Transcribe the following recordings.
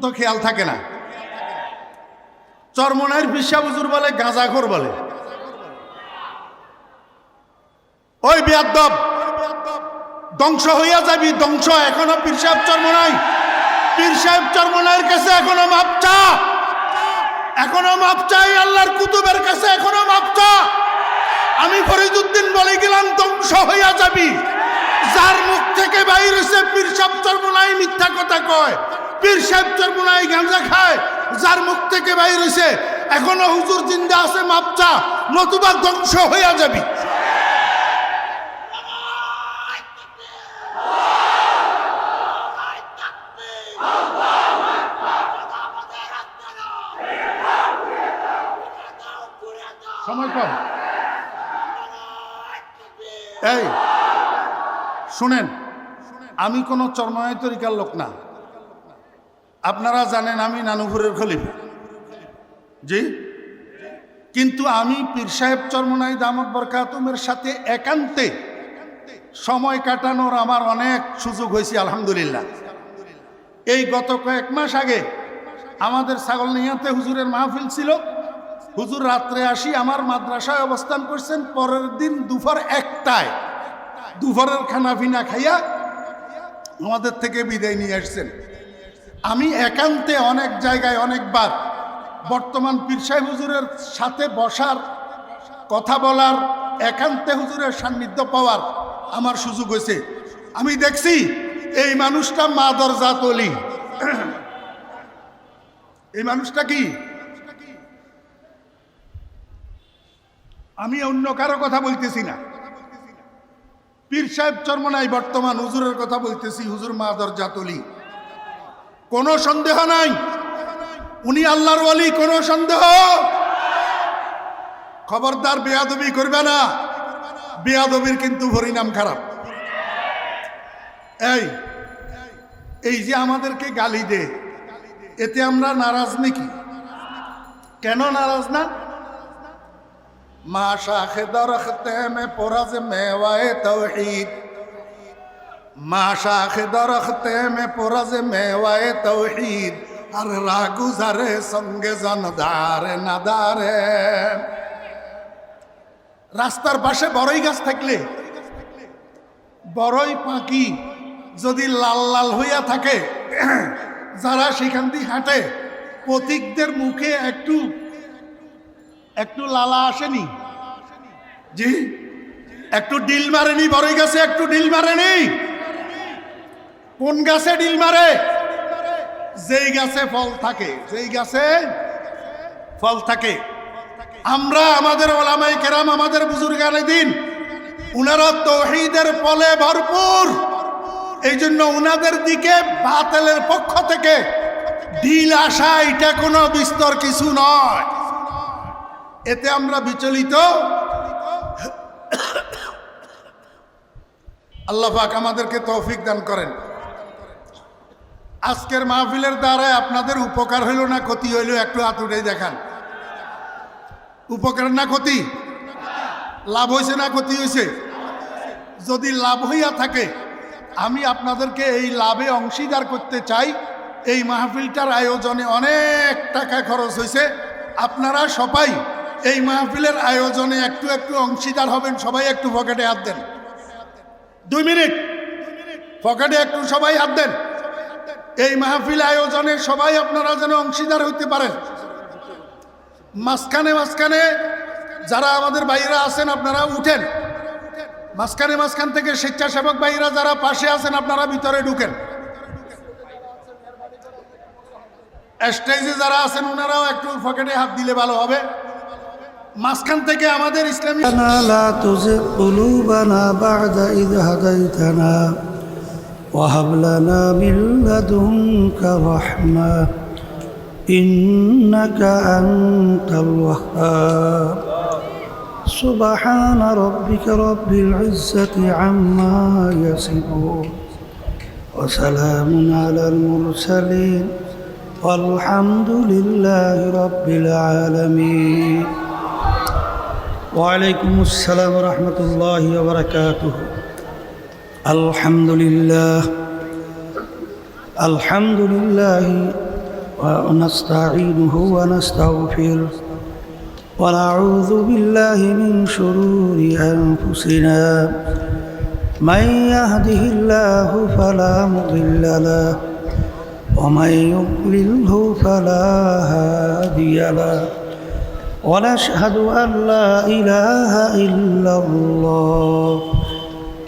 তো খেয়াল থাকে না। চরমনায়ের বিশ্বা বুজুর বলে, গাঁজাখোর বলে। ওই বিয়াদ্দব ধ্বংস হইয়া যাবি, ধ্বংস। এখনও পীর সাহেব চরমনাই। পীর সাহেব চরমনায়ের কাছে এখনও মাপ চা। এখনও মাপ চাই আল্লাহর কুতুবের কাছে এখনও মাপ চা। আমি ফরিদুদ্দিন বলে গেলাম, ধ্বংস হইয়া যাবি। যার মুখ থেকে বাইর হইছে, পীর সাহেব চরমনাই মিথ্যা কথা কয়। পীর সাহেব চরমনাই গাঁজা খায়, যার মুখ থেকে বাইর হইছে। এখনও হুজুর জিন্দা আছে, মাপ চা, নতুবা ধ্বংস হইয়া যাবি। এই, শুনেন, আমি কোনো চর্ময় তরিকার লোক না। আপনারা জানেন আমি নানুপুরের খলিফা। জি? কিন্তু আমি পীর সাহেব চর্মনাই দামদ বরকাতুমের সাথে একান্তে সময় কাটানোর আমার অনেক সুযোগ হয়েছে, আলহামদুলিল্লাহ। এই গত কয়েক মাস আগে আমাদের ছাগল নিয়াতে হুজুরের মাহফিল ছিল। হুজুর রাত্রে আসি, আমার মাদ্রাসায় অবস্থান করছেন, পরের দিন দুপুর একটায়। দুপুরের খানা পিনা খাইয়া আমাদের থেকে বিদায় নিয়ে আসছেন। আমি একান্তে অনেক জায়গায় অনেকবার বর্তমান পীর সাহেব হুজুরের সাথে বসার, কথা বলার, একান্তে হুজুরের সান্নিধ্য পাওয়ার আমার সুযোগ হয়েছে। আমি দেখছি এই মানুষটা মা দরজা তলি এই মানুষটা কি? আমি অন্য কারও কথা বলতেছি না। পীর সাহেব চর্মনাই বর্তমান হুজুরের কথা বলতেছি, হুজুর মা দরজা তলি কোনো সন্দেহ নাই। উনি আল্লাহর ওয়ালি, কোনো সন্দেহ? খবরদার বেয়াদবি করবে না। বেয়াদবির কিন্তু পরিণাম খারাপ। এই এই যে আমাদেরকে গালি দে, এতে আমরা নারাজ নাকি? কেন নারাজ না? মা শাখে দরখতে মে, পোরাজ মেওয়ায়ে তৌহিদ। শাখে দরখতে মে পোরাজ মেওয়ায়ে তৌহিদ, আর রাগুজারে সঙ্গে জনদারে নাদারে রাস্তার পাশে বড়ই গাছ থাকলে, বড়ই পাখি যদি লাল লাল হইয়া থাকে, যারা সেখান দিয়ে হাঁটে, পথিকদের মুখে একটু একটু লালা আসেনি? জি, একটু ডিল মারেনি, বড়ই গাছে একটু ডিল মারেনি? কোন গাছে ডিল মারে? যেই গাছে ফল থাকে, যেই গাছে ফল থাকে। আমরা আমাদের ওলামাই কেরাম, আমাদের বুজুর্গানে দিন, উনারা তৌহিদের ফলে ভরপুর। এই জন্য উনাদের দিকে বাতেলের পক্ষ থেকে ডিল আসা, এটা কোনো বিস্তর কিছু নয়। এতে আমরা বিচলিত। আল্লাহফাক আমাদেরকে তৌফিক দান করেন। আজকের মাহফিলের দ্বারায় আপনাদের উপকার হইল না ক্ষতি হইল, একটু হাতুড়ে দেখান। উপকার না ক্ষতি? লাভ হয়েছে না ক্ষতি হয়েছে যদি লাভ হইয়া থাকে, আমি আপনাদেরকে এই লাভে অংশীদার করতে চাই। এই মাহফিলটার আয়োজনে অনেক টাকা খরচ হয়েছে আপনারা সবাই এই মাহফিলের আয়োজনে একটু একটু অংশীদার হবেন, সবাই একটু পকেটে হাত দেন। দুই মিনিট। পকেটে একটু সবাই হাত দেন। এই মাহফিল আয়োজনে সবাই আপনারা যেন অংশীদার হইতে পারেন। মাঝখানে মাঝখানে যারা আমাদের বাইরা আছেন আপনারা উঠেন। মাঝখানে, মাঝখান থেকে স্বেচ্ছাসেবক বাইরা যারা পাশে আছেন আপনারা ভিতরে ঢুকেন। স্টেজে যারা আছেন ওনারাও একটু পকেটে হাত দিলে ভালো হবে। মাঝখান থেকে আমাদের ইসলামী وهب لنا من لدنك رحمة إنك أنت الوهاب سبحان ربك رب العزة عما يصفون وسلام على المرسلين والحمد لله رب العالمين وعليكم السلام ورحمة الله وبركاته الحمد لله الحمد لله ونستعينه ونستغفره ونعوذ بالله من شرور أنفسنا من يهده الله فلا مضل له ومن يضلله فلا هادي له ونشهد أن لا إله إلا الله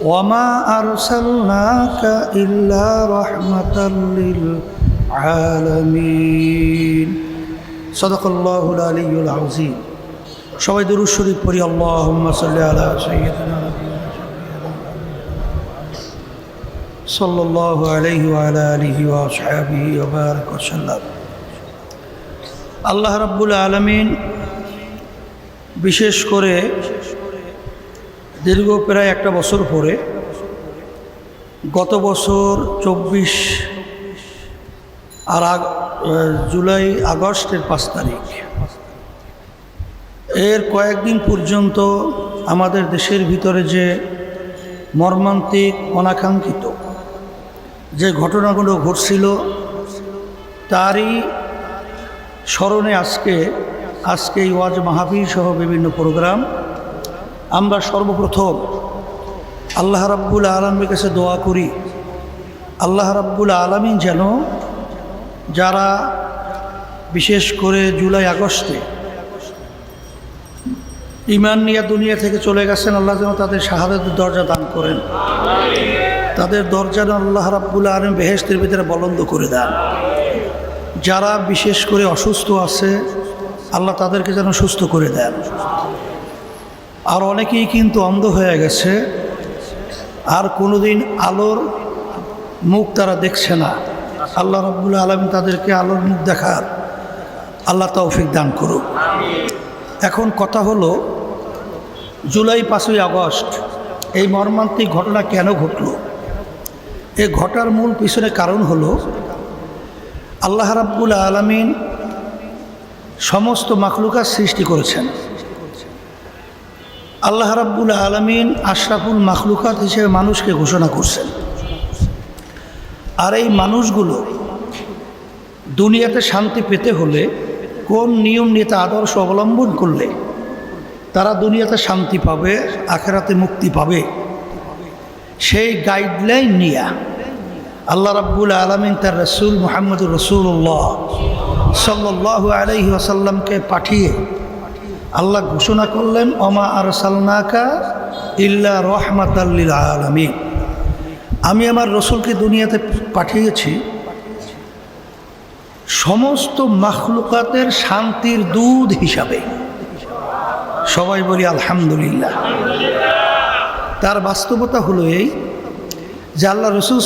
وما أرسلناك إلا رحمة للعالمين صدق الله العلي العظيم সবাই দুরুদ শরীফ পড়ি আল্লাহুম্মা সাল্লি আলা সাইয়্যিদিনা সাল্লাল্লাহু আলাইহি ওয়া আলা আলিহি ওয়া আসহাবিহি ওয়া বারাক ওয়া সাল্লাম আল্লাহ রাব্বুল আলামিন বিশেষ করে দীর্ঘ প্রায় একটা বছর পরে গত বছর চব্বিশ আর জুলাই, আগস্টের পাঁচ তারিখ। এর কয়েকদিন পর্যন্ত আমাদের দেশের ভিতরে যে মর্মান্তিক, অনাকাঙ্ক্ষিত যে ঘটনাগুলো ঘটছিল, তারই স্মরণে আজকে আজকে ওয়াজ মাহফিল সহ বিভিন্ন প্রোগ্রাম আমরা সর্বপ্রথম আল্লাহ রাব্বুল আলমের কাছে দোয়া করি। আল্লাহ রাব্বুল আলমিন যেন যারা বিশেষ করে জুলাই আগস্টে ইমান নিয়া দুনিয়া থেকে চলে গেছেন, আল্লাহ যেন তাদের শাহাদাতের দরজা দান করেন। তাদের দরজা আল্লাহ রাব্বুল আলম বেহেস্তের ভিতরে বলন্দ করে দেন। যারা বিশেষ করে অসুস্থ আছে, আল্লাহ তাদেরকে যেন সুস্থ করে দেন। আর অনেকেই কিন্তু অন্ধ হয়ে গেছে। আর কোনোদিন আলোর মুখ তারা দেখছে না। আল্লাহ রব্বুল আলম তাদেরকে আলোর মুখ দেখার আল্লাহ তৌফিক দান করুক। এখন কথা হলো, জুলাই পাঁচই আগস্ট, এই মর্মান্তিক ঘটনা কেন ঘটল? এই ঘটার মূল পিছনে কারণ হলো, আল্লাহ রাব্বুল আলমিন সমস্ত মাখলুকার সৃষ্টি করেছেন। আল্লাহ রাব্বুল আলমিন আশরাফুল মাখলুকাত হিসেবে মানুষকে ঘোষণা করছেন। আর এই মানুষগুলো দুনিয়াতে শান্তি পেতে হলে কোন নিয়ম নীতি আদর্শ অবলম্বন করলে তারা দুনিয়াতে শান্তি পাবে, আখেরাতে মুক্তি পাবে? সেই গাইডলাইন নিয়া আল্লাহ রাব্বুল আলমিন তার রসুল মোহাম্মদুর রসুল্লাহ সাল্লাহ আলহি আসাল্লামকে পাঠিয়ে আল্লাহ ঘোষণা করলেন অমা আর সালনাকা ইল্লা রহমাতাল্লিল আলমী আমি আমার রসুলকে দুনিয়াতে পাঠিয়েছি। সমস্ত মাখলুকাতের শান্তির দুধ হিসাবে। সবাই বলি, আলহামদুলিল্লাহ। তার বাস্তবতা হলো এই যে আল্লাহ রসুল